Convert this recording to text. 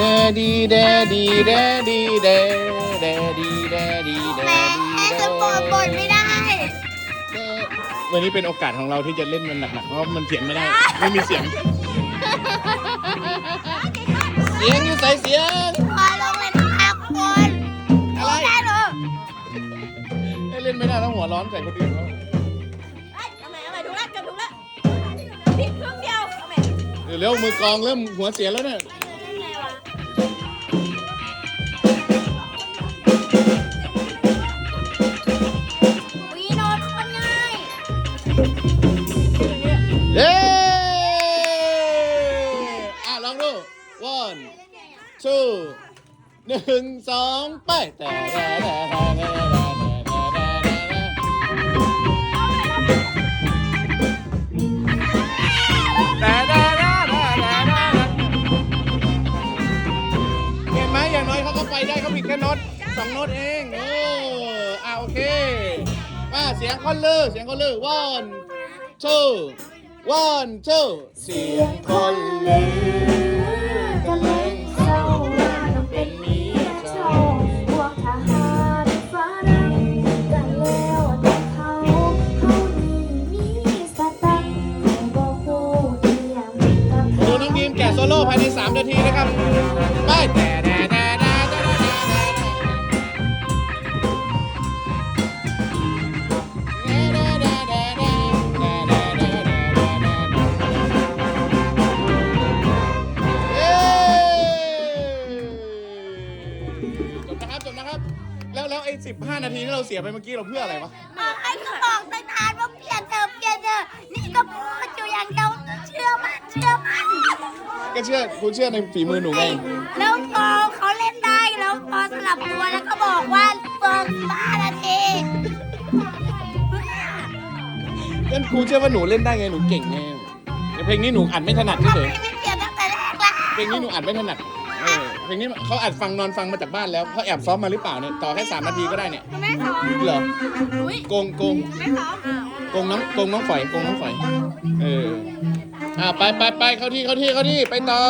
แดดีแดดีแดดีแดแดดีแดดีแดแหมดีแดสปอร์ตบนไม่ได้ วันนี้เป็นโอกาสของเราที่จะเล่นมันหนักๆเพราะมันเถียงไม่ได้ ไม่มีเสียง เสียงอยู่ใส่เสียง พอลงเลยนะครับคนอะไรได้เหรอให้เล่นไม่ได้แล้วหัวร้อนใส่คนอื่นเขาทำไมทำไมถูกแล้วเกือบถูกแล้วผิดครึ่งเดียวทำไมเร็วๆมือกลองเริ่มหัวเสียแล้วเนี่ย เย้อะลองดู one two หนึ่งสองไปแต่แต่แต่แต่แต่แต่แต่เห็นไหมอย่างน้อยเขาก็ไปได้เขาผิดแค่โน้ตสองโน้ตเองโอ้อะโอเคมาเสียงคอนลือเสียงคอนลือ one two one two เสียงคนลือก็เลยเศร้าว่าน้องเป็นเมียเจ้าพวกทหารฝรั่งกันแล้วแต่เขาเขานี่มีสตังค์บอกฮู้เทียมกับ ดูน้องดีมแกะโซโล่ภายใน 3 นาทีนะครับ ไป นะครับจบนะครับ แล้วแล้วไอ้15นาทีที่เราเสียไปเมื่อกี้เราเพื่ออะไรวะบอกให้ก็บอกตั้งนานว่าเปลี่ยนเธอะเปลี่ยนเธอะนี่ก็พูดอยู่อย่างเดียวเชื่อมันเชื่อมันก็เชื่อคุณเชื่อในฝีมือหนูไงแล้วพอเขาเล่นได้แล้วพอสลับตัวแล้วก็บอกว่าเฟิร์มบ้านาทีงั้นครูเชื่อว่าหนูเล่นได้ไงหนูเก่งไงแต่เพลงนี้หนูอัดไม่ถนัดทำเฉไมยไม่เปลี่ยนตั้งแต่แรกล่ะเพลงนี้หนูอัดไม่ถนัด เออเพลงนี้เขาอัดฟังนอนฟังมาจากบ้านแล้วเขาแอบซ้อมมาหรือเปล่าเนี่ยต่อแค่สามนาทีก็ได้เนี่ยแม่สอนเหรออุ้ยโกงโกงแม่สอนโกงน้องโกงน้องฝอยโกงน้องฝอยเอออ่าไปไปไปเข้าที่เข้าที่เข้าที่ไปต่อ